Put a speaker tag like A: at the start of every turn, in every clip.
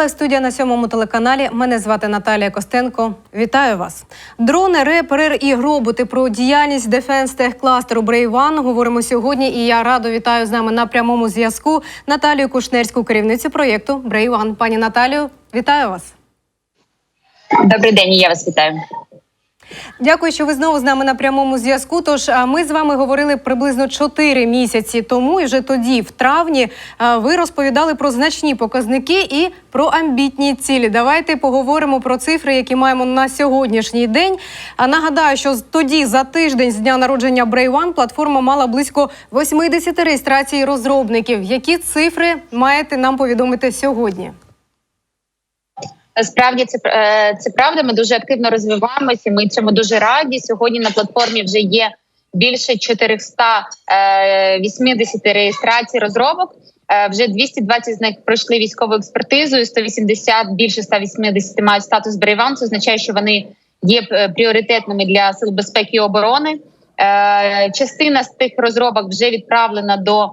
A: Це студія на сьомому телеканалі. Мене звати Наталія Костенко. Вітаю вас. Дрони, РЕП, і роботи про діяльність Дефенс Тех кластеру Брейван говоримо сьогодні. І я радо вітаю з нами на прямому зв'язку Наталію Кушнерську, керівницю проєкту Брейван. Пані Наталію, вітаю вас.
B: Добрий день, я вас вітаю.
A: Дякую, що ви знову з нами на прямому зв'язку. Тож ми з вами говорили приблизно 4 місяці тому, і вже тоді, в травні, ви розповідали про значні показники і про амбітні цілі. Давайте поговоримо про цифри, які маємо на сьогоднішній день. А нагадаю, що тоді за тиждень з дня народження Брейван платформа мала близько 80 реєстрацій розробників. Які цифри маєте нам повідомити сьогодні?
B: Справді це е, це правда. Ми дуже активно розвиваємося. Ми цьому дуже раді. Сьогодні на платформі вже є більше 480 реєстрацій розробок. Е, Вже 220 з них пройшли військову експертизу, і 180, більше 180 мають статус Брейван. Це означає, що вони є е, пріоритетними для сил безпеки і оборони. Е, Частина з тих розробок вже відправлена до е,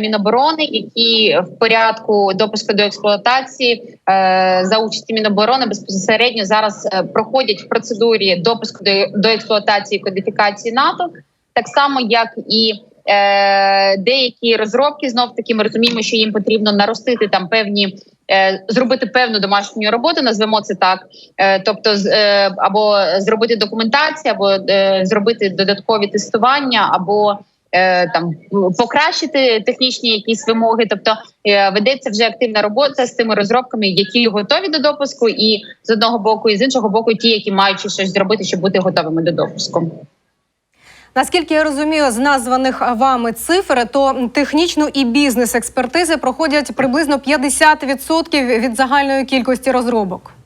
B: Міноборони, які в порядку допуску до експлуатації е, за участі Міноборони безпосередньо зараз е, проходять в процедурі допуску до, експлуатації кодифікації НАТО, так само як і е, деякі розробки. Знов таки ми розуміємо, що їм потрібно наростити там певні. е, Зробити певну домашню роботу, назвемо це так, Е, тобто е, або зробити документацію, або е, зробити додаткові тестування, або е, там покращити технічні якісь вимоги. Тобто е, ведеться вже активна робота з тими розробками, які готові до допуску, і з одного боку, і з іншого боку, ті, які мають щось зробити, щоб бути готовими до допуску.
A: Наскільки я розумію, з названих вами цифр, то технічну і бізнес експертизи проходять приблизно 50% від загальної кількості розробок.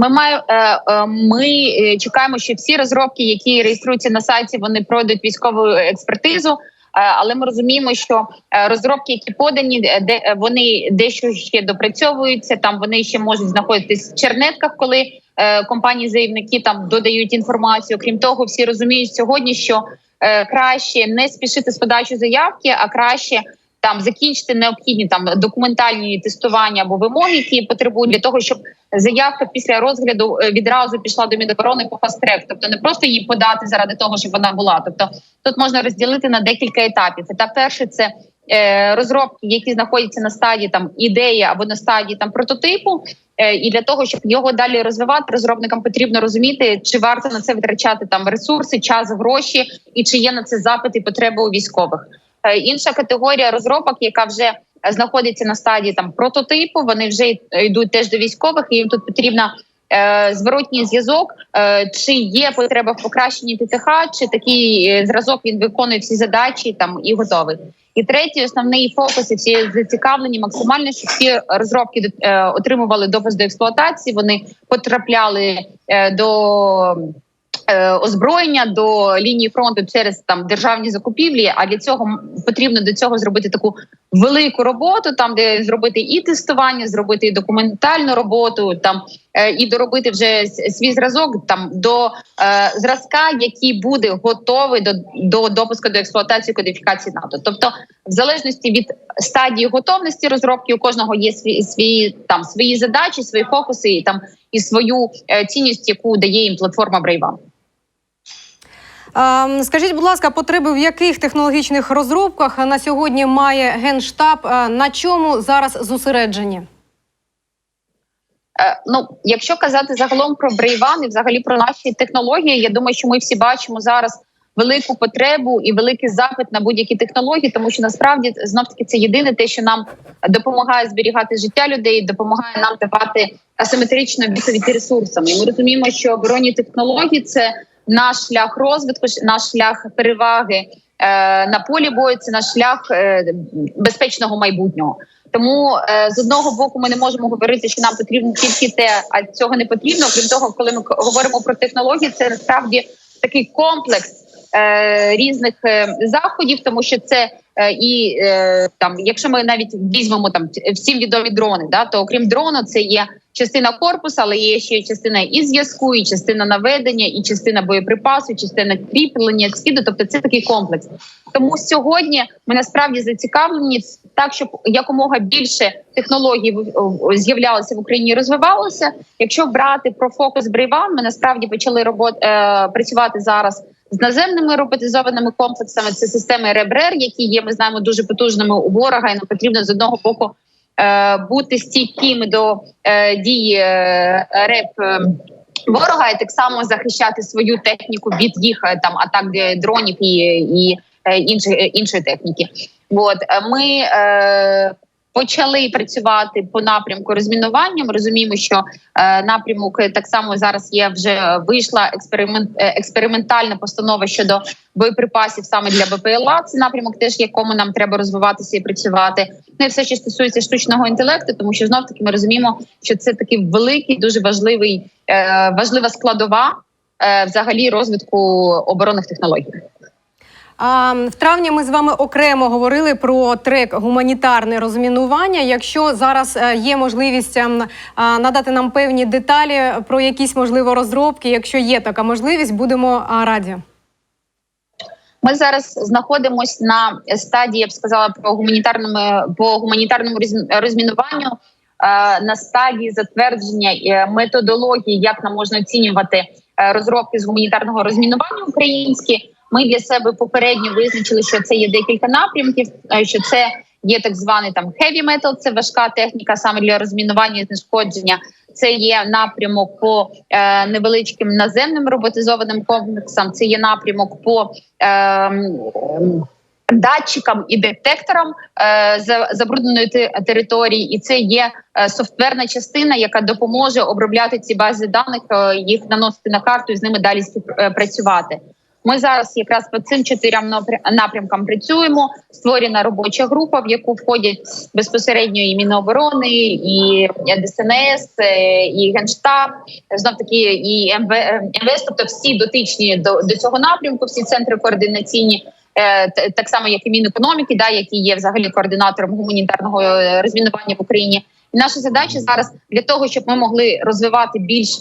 B: Ми маємо е, е, ми е, чекаємо, що всі розробки, які реєструються на сайті, вони пройдуть військову експертизу. Але ми розуміємо, що розробки, які подані, де вони дещо ще допрацьовуються. Там вони ще можуть знаходитись в чернетках, коли компанії заявники там додають інформацію. Крім того, всі розуміють сьогодні, що краще не спішити з подачі заявки, а краще там закінчити необхідні там документальні тестування або вимоги, які потребують для того, щоб заявка після розгляду е, відразу пішла до Міноборони по фаст-трек. тобто не просто її подати заради того, щоб вона була. Тобто тут можна розділити на декілька етапів. Етап перший це е, розробки, які знаходяться на стадії там ідеї або на стадії там прототипу. Е, І для того, щоб його далі розвивати, розробникам потрібно розуміти, чи варто на це витрачати там ресурси, час, гроші, і чи є на це запит і потреби у військових. Е, Інша категорія розробок, яка вже знаходиться на стадії там прототипу, вони вже йдуть теж до військових, і їм тут потрібна е, зворотній зв'язок, е, чи є потреба в покращенні ТТХ, чи такий е, зразок він виконує всі задачі там і готовий. І третій основний фокус і всі зацікавлені максимально, щоб всі розробки е, отримували допуск до експлуатації. Вони потрапляли е, до е, озброєння до лінії фронту через там державні закупівлі. А для цього потрібно до цього зробити таку велику роботу, там де зробити і тестування, зробити і документальну роботу, там е, і доробити вже свій зразок там до е, зразка, який буде готовий до, до допуску до експлуатації кодифікації НАТО. Тобто, в залежності від стадії готовності розробки, у кожного є свої свої там свої задачі, свої фокуси і там і свою е, цінність, яку дає їм платформа Брейва.
A: Ем, Скажіть, будь ласка, потреби в яких технологічних розробках на сьогодні має генштаб? Е, На чому зараз зосереджені?
B: Е, Ну, якщо казати загалом про Брейван і взагалі про наші технології, я думаю, що ми всі бачимо зараз велику потребу і великий запит на будь-які технології, тому що насправді знов таки це єдине те, що нам допомагає зберігати життя людей, допомагає нам давати асиметричну відповідь ресурсами. Ми розуміємо, що оборонні технології це наш шлях розвитку, наш шлях переваги е, на полі бою, це наш шлях е, безпечного майбутнього. Тому е, з одного боку ми не можемо говорити, що нам потрібно тільки те, а цього не потрібно. Крім того, коли ми говоримо про технології, це насправді такий комплекс е, різних е, заходів, тому що це і там, якщо ми навіть візьмемо там всім відомі дрони, да то окрім дрона, це є частина корпусу, але є ще частина і зв'язку, і частина наведення, і частина боєприпасу, і частина кріплення скиду. Тобто це такий комплекс. Тому сьогодні ми насправді зацікавлені так, щоб якомога більше технологій з'являлося в Україні, розвивалося. Якщо брати про фокус Брейван, ми насправді почали робот, е, працювати зараз з наземними роботизованими комплексами. Це системи РЕБРЕР, які є, ми знаємо, дуже потужними у ворога, і нам потрібно з одного боку бути стійкими до е, дії е, РЕП. е, Ворога і так само захищати свою техніку від їх е, там атак е, дронів і, і е, іншої, е, іншої техніки. От е, ми е, почали працювати по напрямку розмінування. Ми розуміємо, що е, напрямок е, так само зараз є вже е, вийшла експеримент е, експериментальна постанова щодо боєприпасів саме для БПЛА. Це напрямок, теж якому нам треба розвиватися і працювати. Ну і все, що стосується штучного інтелекту, тому що знов таки ми розуміємо, що це такий великий, дуже важливий, е, важлива складова е, взагалі розвитку оборонних технологій.
A: В травні ми з вами окремо говорили про трек гуманітарне розмінування. Якщо зараз е, є можливість ем, надати нам певні деталі про якісь можливо розробки, якщо є така можливість, будемо раді.
B: Ми зараз знаходимося на стадії, я б сказала, про гуманітарному по гуманітарному розмінуванню. е, На стадії затвердження е, методології, як нам можна оцінювати розробки з гуманітарного розмінування українські. Ми для себе попередньо визначили, що це є декілька напрямків. е, Що це є так званий там heavy metal, це важка техніка саме для розмінування і знешкодження. Це є напрямок по е, невеличким наземним роботизованим комплексам. Це є напрямок по е, датчикам і детекторам е, за- забрудненої те- території, і це є е, софтверна частина, яка допоможе обробляти ці бази даних, е, їх наносити на карту і з ними далі співпрацювати. Ми зараз якраз по цим чотирьом напря- напрямкам працюємо. Створена робоча група, в яку входять безпосередньо і Міноборони, і ДСНС, е, і Генштаб, знов таки і МВС, тобто всі дотичні до, до цього напрямку, всі центри координаційні. е, Так само, як і Мінекономіки, да, який є взагалі координатором гуманітарного е, розмінування в Україні. І наша задача зараз для того, щоб ми могли розвивати більш е,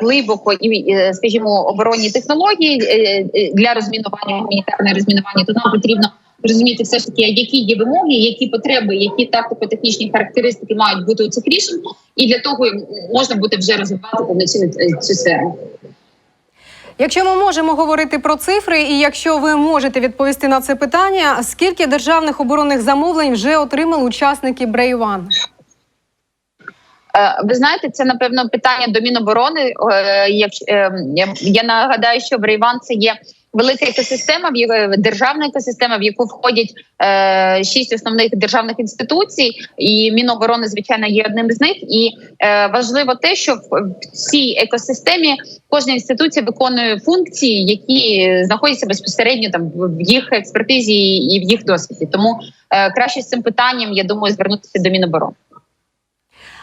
B: глибоко і, е, скажімо, оборонні технології е, е, для розмінування гуманітарне розмінування, то нам потрібно розуміти все ж таки, які є вимоги, які потреби, які тактико-технічні характеристики мають бути у цих рішень, і для того можна буде вже розвивати повноцінно е, цю сферу.
A: Якщо ми можемо говорити про цифри, і якщо ви можете відповісти на це питання, скільки державних оборонних замовлень вже отримали учасники Брейван?
B: Е, Ви знаєте, це напевно питання до Міноборони. Е, якщо- е, я- нагадаю, що Брейван це є велика екосистема, в державна екосистема, в яку входять шість основних державних інституцій, і Міноборони, звичайно, є одним з них. І важливо те, що в цій екосистемі кожна інституція виконує функції, які знаходяться безпосередньо там в їх експертизі і в їх досвіді. Тому краще з цим питанням я думаю звернутися до Міноборони.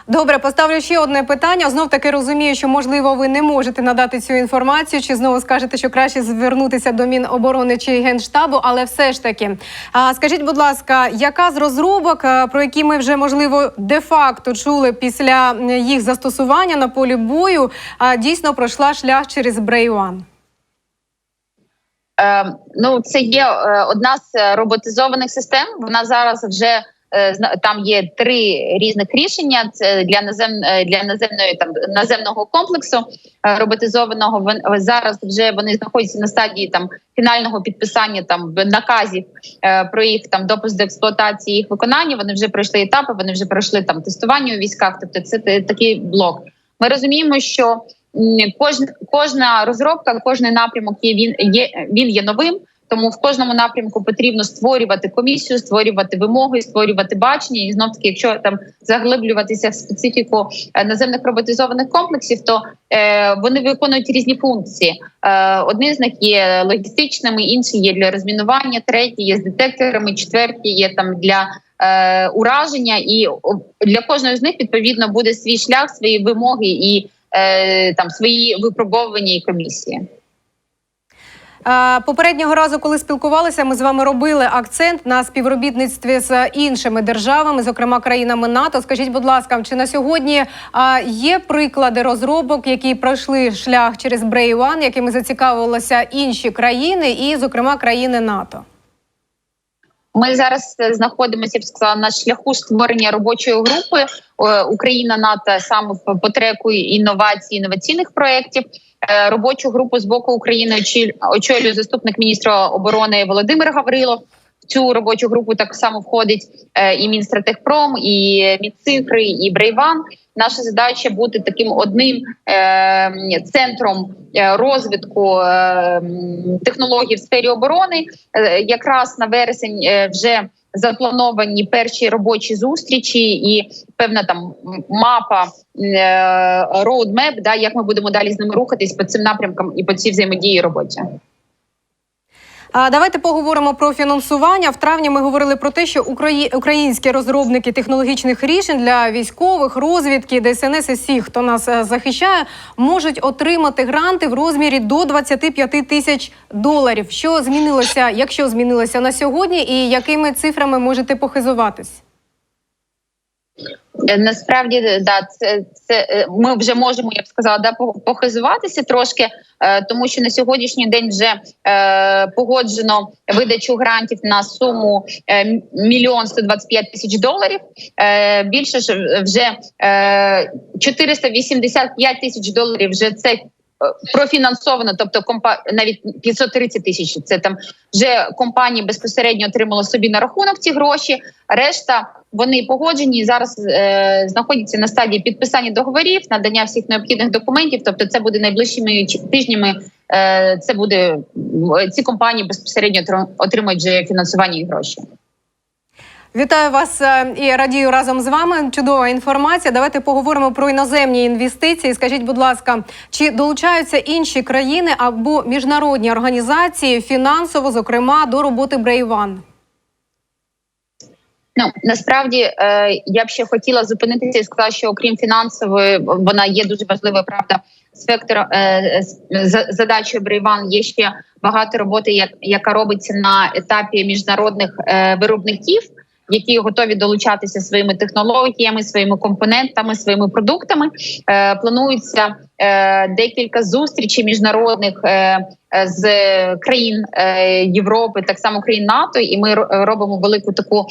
A: Добре, поставлю ще одне питання. Знов таки розумію, що можливо ви не можете надати цю інформацію, чи знову скажете, що краще звернутися до Міноборони чи Генштабу, але все ж таки, а скажіть, будь ласка, яка з розробок, про які ми вже можливо де-факто чули після їх застосування на полі бою, а, дійсно пройшла шлях через Брейван?
B: Е, ну, це є е, одна з е, роботизованих систем. Вона зараз вже там є три різних рішення. Це для назем е, для наземної там наземного комплексу е, роботизованого. Зараз вже вони знаходяться на стадії там фінального підписання там наказів е, про їх там допуск до експлуатації їх виконання. Вони вже пройшли етапи. Вони вже пройшли там тестування у військах. Тобто, це такий блок. Ми розуміємо, що кожна кожна розробка, кожний напрямок є він є він є новим. Тому в кожному напрямку потрібно створювати комісію, створювати вимоги, створювати бачення. І знов таки, якщо там заглиблюватися в специфіку е, наземних роботизованих комплексів, то е, вони виконують різні функції. Е, одні з них є логістичними, інші є для розмінування, треті є з детекторами, четверті є там для е, ураження. І для кожної з них відповідно буде свій шлях, свої вимоги і е, там свої випробовування і комісії.
A: Попереднього разу, коли спілкувалися, ми з вами робили акцент на співробітництві з іншими державами, зокрема країнами НАТО. Скажіть, будь ласка, чи на сьогодні є приклади розробок, які пройшли шлях через Брейван, якими зацікавилися інші країни, і, зокрема, країни НАТО?
B: Ми зараз е, знаходимося, я б сказала, на шляху створення робочої групи е, Україна НАТО саме по- треку інновацій, інноваційних проєктів. Е, Робочу групу з боку України очолює заступник міністра оборони Володимир Гаврилов. Цю робочу групу так само входить е, і Мінстратегпром, і Мінцифри, і Брейван. Наша задача бути таким одним е, центром е, розвитку е, технологій в сфері оборони. Е, Якраз на вересень е, вже заплановані перші робочі зустрічі і певна там мапа роудмеп, да, як ми будемо далі з ними рухатись по цим напрямкам і по цій взаємодії роботі.
A: А давайте поговоримо про фінансування. В травні ми говорили про те, що украї- українські розробники технологічних рішень для військових, розвідки, ДСНС і всіх, хто нас е, захищає, можуть отримати гранти в розмірі до 25 тисяч доларів. Що змінилося, якщо змінилося на сьогодні, і якими цифрами можете похизуватись?
B: Е, Насправді, да, це, це е, ми вже можемо, я б сказала, да, похизуватися трошки, е, тому що на сьогоднішній день вже е, погоджено видачу грантів на суму е, мільйон 125 тисяч доларів. Е, більше ж вже е, 485 тисяч доларів вже це. е, Профінансовано, тобто компа навіть 530 тисяч. Це там вже компанії безпосередньо отримали собі на рахунок ці гроші. Решта вони погоджені зараз е, знаходяться на стадії підписання договорів, надання всіх необхідних документів. Тобто, це буде найближчими тижнями. Е, це буде ці компанії безпосередньо отримують вже фінансування і гроші.
A: Вітаю вас е, і радію разом з вами. Чудова інформація. Давайте поговоримо про іноземні інвестиції. Скажіть, будь ласка, чи долучаються інші країни або міжнародні організації фінансово, зокрема, до роботи Брейван?
B: Ну насправді е, я б ще хотіла зупинитися і сказати, що окрім фінансової, вона є дуже важливою. Правда, спектр е, з- за- задачою Брейван є ще багато роботи, як, яка робиться на етапі міжнародних е, виробників. Які готові долучатися своїми технологіями, своїми компонентами, своїми продуктами. Е, планується е, декілька зустрічей міжнародних е, з країн Європи, так само країн НАТО, і ми робимо велику таку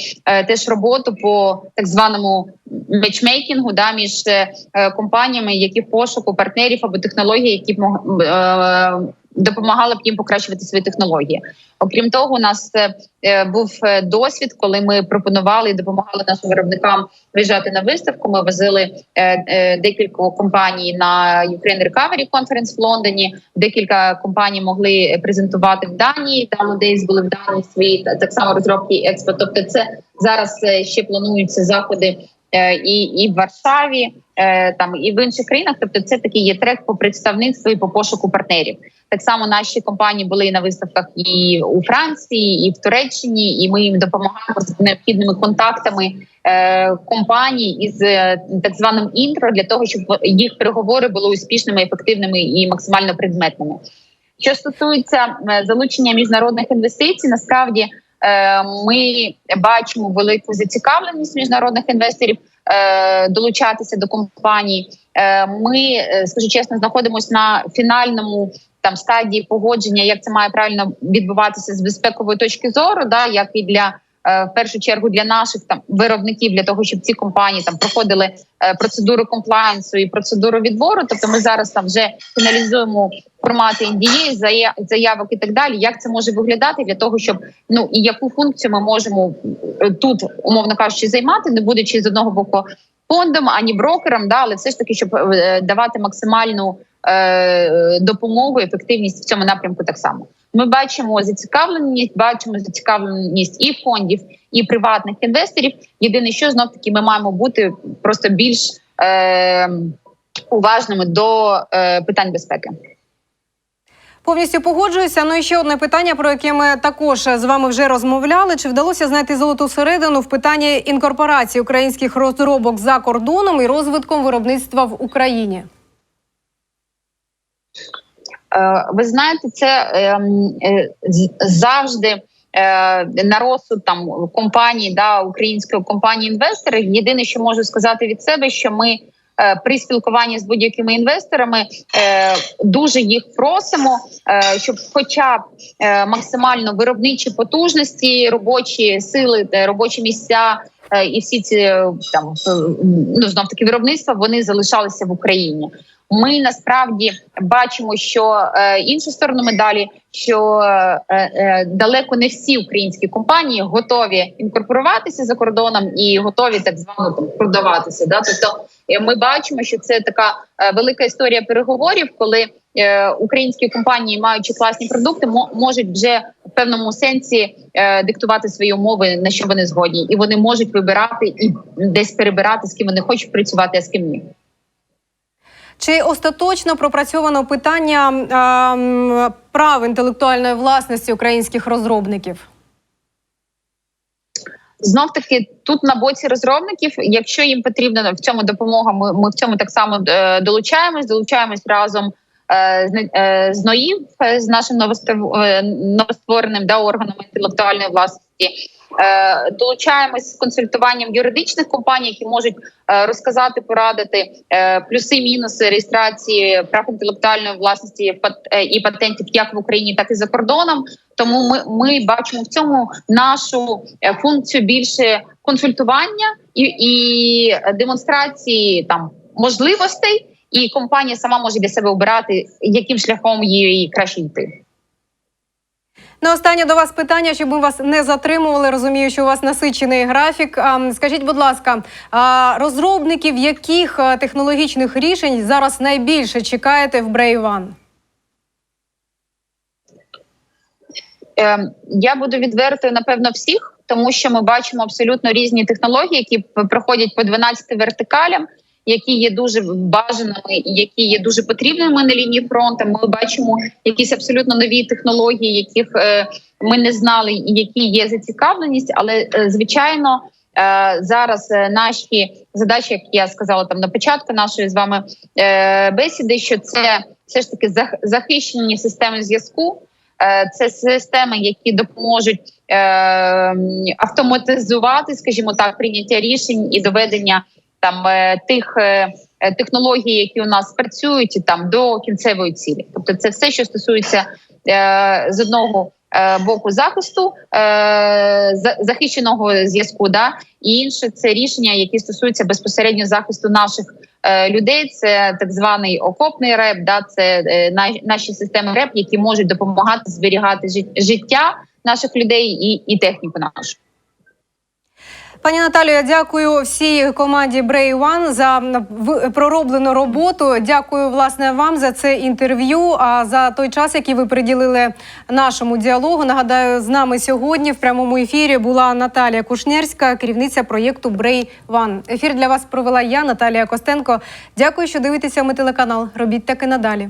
B: теж роботу по так званому мечмейкінгу да, між компаніями, які пошуку партнерів або технологій, які б допомагали б їм покращувати свої технології. Окрім того, у нас е, е, був е, досвід, коли ми пропонували і допомагали нашим виробникам виїжджати на виставку. Ми возили декілька компаній на Ukraine Recovery Conference в Лондоні. Декілька компаній могли презентувати в Данії. Там Days були в Данії свої та- так само розробки і експорт. Тобто, це зараз ще плануються заходи і, і в Варшаві, там і в інших країнах. Тобто, це такий є трек по представництву і по пошуку партнерів. Так само наші компанії були на виставках і у Франції, і в Туреччині, і ми їм допомагаємо з необхідними контактами е, компаній із е, так званим інтро для того, щоб їх переговори були успішними, ефективними і максимально предметними. Що стосується е, залучення міжнародних інвестицій, насправді е, ми бачимо велику зацікавленість міжнародних інвесторів е, долучатися до компаній. Е, Ми, е, скажу чесно, знаходимося на фінальному там стадії погодження, як це має правильно відбуватися з безпекової точки зору, да як і для е, в першу чергу для наших там виробників, для того, щоб ці компанії там проходили е, процедуру комплаєнсу і процедуру відбору. Тобто, ми зараз там вже фіналізуємо формати зая- заявок і так далі. Як це може виглядати для того, щоб ну і яку функцію ми можемо е, тут, умовно кажучи, займати, не будучи з одного боку фондом, ані брокером, да, але все ж таки, щоб е, давати максимальну е, допомогу, ефективність в цьому напрямку так само. Ми бачимо зацікавленість, бачимо зацікавленість і фондів, і приватних інвесторів. Єдине, що знов таки ми маємо бути просто більш е, уважними до е, питань безпеки.
A: Повністю погоджуюся. Ну і ще одне питання, про яке ми також з вами вже розмовляли. Чи вдалося знайти золоту середину в питанні інкорпорації українських розробок за кордоном і розвитком виробництва в Україні?
B: Е, Ви знаєте, це ем, е, завжди. е, На розсуд там компанії, да української компанії інвестори. Єдине, що можу сказати від себе, що ми при спілкуванні з будь-якими інвесторами дуже їх просимо, щоб, хоча б максимально виробничі потужності, робочі сили, е, робочі місця і всі ці е, там е, ну знов таки виробництва вони залишалися в Україні. Ми насправді бачимо, що е, іншу сторону медалі, що е, е, далеко не всі українські компанії готові інкорпоруватися за кордоном і готові так звано там продаватися. Да? Тобто е, ми бачимо, що це така е, велика історія переговорів, коли е, українські компанії, маючи класні продукти, мо- можуть вже в певному сенсі е, диктувати свої умови, на що вони згодні, і вони можуть вибирати і десь перебирати з ким вони хочуть працювати, а з ким ні.
A: Чи остаточно пропрацьовано питання а, прав інтелектуальної власності українських розробників?
B: Знов таки тут на боці розробників, якщо їм потрібна в цьому допомога, ми, ми в цьому так само е, долучаємось, долучаємось разом е, е, з НОІВ, е, з нашим е, новоствореним да, органом інтелектуальної власності. Е, долучаємось з консультуванням юридичних компаній, які можуть е, розказати, порадити е, плюси, мінуси реєстрації прав інтелектуальної власності е, і патентів як в Україні, так і за кордоном. Тому ми, ми бачимо в цьому нашу е, функцію більше консультування і, і демонстрації там можливостей, і компанія сама може для себе обирати, яким шляхом їй краще йти.
A: На останнє до вас питання, щоб ми вас не затримували. Розумію, що у вас насичений графік. Скажіть, будь ласка, розробників яких технологічних рішень зараз найбільше чекаєте в Brave One?
B: Е, я буду відвертою, напевно, всіх, тому що ми бачимо абсолютно різні технології, які проходять по 12 вертикалям, які є дуже бажаними які є дуже потрібними на лінії фронту. Ми бачимо якісь абсолютно нові технології, яких е, ми не знали, які є зацікавленість, але е, звичайно. е, Зараз наші задачі, як я сказала там на початку нашої з вами бесіди, що це все ж таки зах- захищені системи зв'язку, Це системи, які допоможуть автоматизувати, скажімо так, прийняття рішень і доведення там е, тих е, е, технологій, які у нас працюють, там до кінцевої цілі. Тобто, це все, що стосується з одного боку захисту захищеного зв'язку, да і інше це рішення, які стосуються безпосередньо захисту наших людей. Це так званий окопний реп. Да, це наші системи РЕП, які можуть допомагати зберігати жит- життя наших людей і, і техніку нашу.
A: Пані Наталію, я дякую всій команді Brave One за пророблену роботу. Дякую власне вам за це інтерв'ю. А за той час, який ви приділили нашому діалогу. Нагадаю, з нами сьогодні в прямому ефірі була Наталія Кушнерська, керівниця проєкту Brave One. Ефір для вас провела я, Наталія Костенко. Дякую, що дивитеся ми телеканал. Робіть так і надалі.